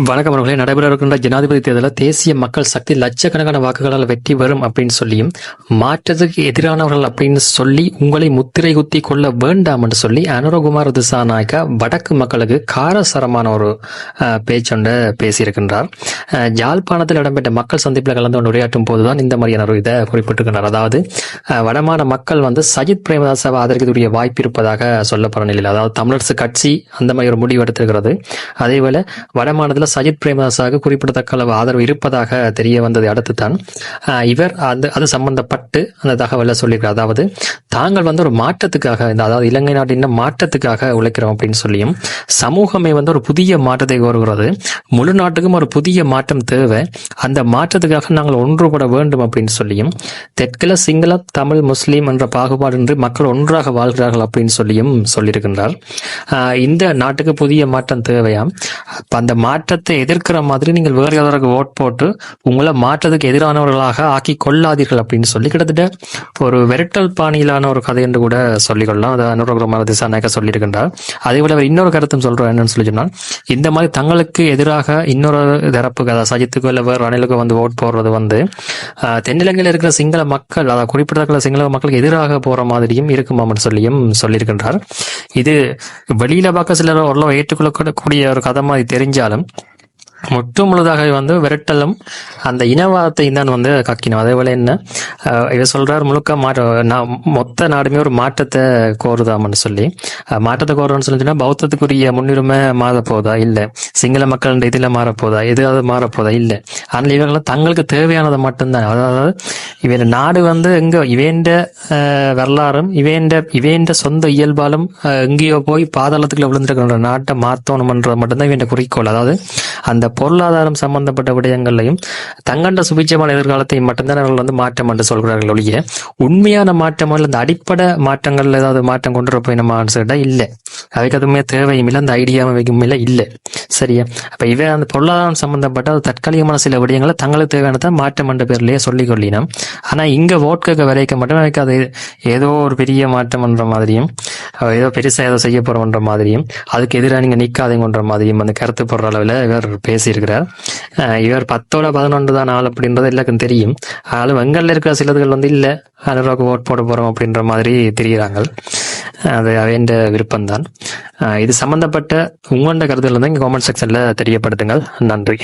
வணக்கம் அவர்களே. நடைபெற இருக்கின்ற ஜனாதிபதி தேர்தலில் தேசிய மக்கள் சக்தி லட்சக்கணக்கான வாக்குகளால் வெற்றி வரும் அப்படின்னு சொல்லியும் மாற்றத்துக்கு எதிரானவர்கள் அப்படின்னு சொல்லி உங்களை முத்திரை குத்தி கொள்ள வேண்டாம் என்று சொல்லி அனுரகுமார் திசாநாயக்கா வடக்கு மக்களுக்கு காரசரமான ஒரு அஹ், பேச்சொண்ட பேசியிருக்கின்றார். ஜாழ்ப்பாணத்தில் யாழ்ப்பாணத்தில் இடம்பெற்ற மக்கள் சந்திப்பில் கலந்து கொண்டு உரையாற்றும் போதுதான் இந்த மாதிரியான ஒரு இதை குறிப்பிட்டிருக்கின்றார். அதாவது வடமான மக்கள் வந்து சஜித் பிரேமதாசாவை ஆதரிக்கக்கூடிய வாய்ப்பு இருப்பதாக சொல்லப்படுற நிலையில் அதாவது தமிழரசு கட்சி அந்த மாதிரி ஒரு முடிவு எடுத்திருக்கிறது. அதேபோல வடமாநிலத்தில் சஜித் பிரேமதாசாவுக்கு குறிப்பிடத்தக்க அளவு ஆதரவு இருப்பதாக தெரிய வந்ததை அடுத்து தான் இவர் அந்த அது சம்பந்தப்பட்டு அந்த தகவலை சொல்லியிருக்கார். அதாவது தாங்கள் வந்து ஒரு மாற்றத்துக்காக இந்த அதாவது இலங்கை நாட்டின் மாற்றத்துக்காக உழைக்கிறோம் அப்படின்னு சொல்லியும் சமூகமே வந்து ஒரு புதிய மாற்றத்தை கோருகிறது. முழு நாட்டுக்கும் ஒரு புதிய மாற்றம் தேவை. அந்த மாற்றத்துக்காக நாங்கள் ஒன்றுபட வேண்டும் அப்படின்னு சொல்லியும் தெற்கில சிங்கள தமிழ் முஸ்லீம் என்ற பாகுபாடின்றி மக்கள் ஒன்றாக வாழ்கிறார்கள் அப்படின்னு சொல்லியும் சொல்லியிருக்கின்றார். இந்த நாட்டுக்கு புதிய மாற்றம் தேவையாம். அந்த அந்த மாற்றத்தை எதிர்க்கிற மாதிரி நீங்கள் வேறு யாராவது ஓட் போட்டு உங்களை மாற்றத்துக்கு எதிரானவர்களாக ஆக்கி கொள்ளாதீர்கள் அப்படின்னு சொல்லி கிட்டத்தட்ட ஒரு வெரட்டல் பாணியிலான ஒரு கதை என்று கூட சொல்லிக்கொள்ளலாம். அதை அனுரகுமார திசாநாயக்க சொல்லியிருக்கின்றார். அதே போல அவர் இன்னொரு கருத்தும் சொல்றார். என்னன்னு சொல்லி சொன்னால் இந்த மாதிரி தங்களுக்கு எதிராக இன்னொரு தரப்புக்கு அதாவது சஜித்துக்கோ இல்லை வேறு அணிலுக்கோ வந்து ஓட் போடுறது வந்து ஆஹ், தென்னிலங்கையில் இருக்கிற சிங்கள மக்கள் அதாவது குறிப்பிடத்தக்க சிங்கள மக்களுக்கு எதிராக போற மாதிரியும் இருக்குமாம்னு சொல்லியும் சொல்லியிருக்கின்றார். இது வெளியில பார்க்க சிலர் ஓரளவு ஏற்றுக்கொள்ளக்கூடிய ஒரு கதை மாதிரி தெரிஞ்சாலும் முற்று முழுதாக வந்து விரட்டலும் அந்த இனவாதத்தை தான் வந்து காக்கினோம். அதே போல என்ன? இவர் சொல்றார் முழுக்க மாற்ற நான் மொத்த நாடுமே ஒரு மாற்றத்தை கோருதாமன்னு சொல்லி. மாற்றத்தை கோருன்னு சொல்லி பௌத்தத்துக்குரிய முன்னுரிமை மாறப்போதா? இல்லை. சிங்கள மக்கள் இதில் மாறப்போதா? போதா எதாவது மாறப்போதா? இல்லை. ஆனால் இவர்கள் தங்களுக்கு தேவையானதை மட்டும்தான். அதாவது இவன் நாடு வந்து எங்க இவேண்ட வரலாறும் இவேண்ட இவேண்ட சொந்த இயல்பாலும் எங்கேயோ போய் பாதாளத்துக்குள்ள விழுந்துருக்கிற நாட்டை மாற்றணும்ன்றது மட்டும்தான் இவன் குறிக்கோள். அதாவது அந்த பொருளாதாரம் சம்பந்தப்பட்ட விடயங்கள்லையும் தங்கண்ட சுபிச்சமான எதிர்காலத்தை மட்டும்தான் அவர்கள் வந்து மாற்றம் என்று சொல்கிறார்கள் ஒழிய உண்மையான மாற்றம் இல்லை அந்த அடிப்படை மாற்றங்கள்ல ஏதாவது மாற்றம் கொண்டு வர நம்ம சொல்லிட்டா இல்லை. அதுக்கு அதுவுமே தேவையும் இல்லை அந்த ஐடியாவும் வைக்கும் இல்லை இல்லை. சரியா? அப்ப இவன் அந்த பொருளாதாரம் சம்பந்தப்பட்ட அது தற்காலிகமான சில விடயங்களை தங்களுக்கு தேவையானதை மாற்றம் என்ற பேர்லயே சொல்லிக் கொள்ளினோம் ஆனா இங்க ஓட்கக்க கேட்க வரைக்க மட்டும் எனக்கு அது ஏதோ ஒரு பெரிய மாற்றம் என்ற மாதிரியும் ஏதோ பெருசா ஏதோ செய்ய போறோம்ன்ற மாதிரியும் அதுக்கு எதிராக நீங்க நிக்காதீங்கன்ற மாதிரியும் அந்த கருத்து போடுற அளவில் இவர் பேசியிருக்கிறார். இவர் பத்தோட பதினொன்று தான் ஆள் அப்படின்றது எல்லாருக்கும் தெரியும். ஆனாலும் வெங்கல்ல இருக்கிற சிலதுகள் வந்து இல்ல அனுராக்கு ஓட் போட போறோம் அப்படின்ற மாதிரி தெரிகிறாங்க. அது அவைன்ற விருப்பம்தான். இது சம்பந்தப்பட்ட உங்களோட கருத்துல வந்து இங்க காமெண்ட் செக்ஷன்ல தெரியப்படுத்துங்கள். நன்றி.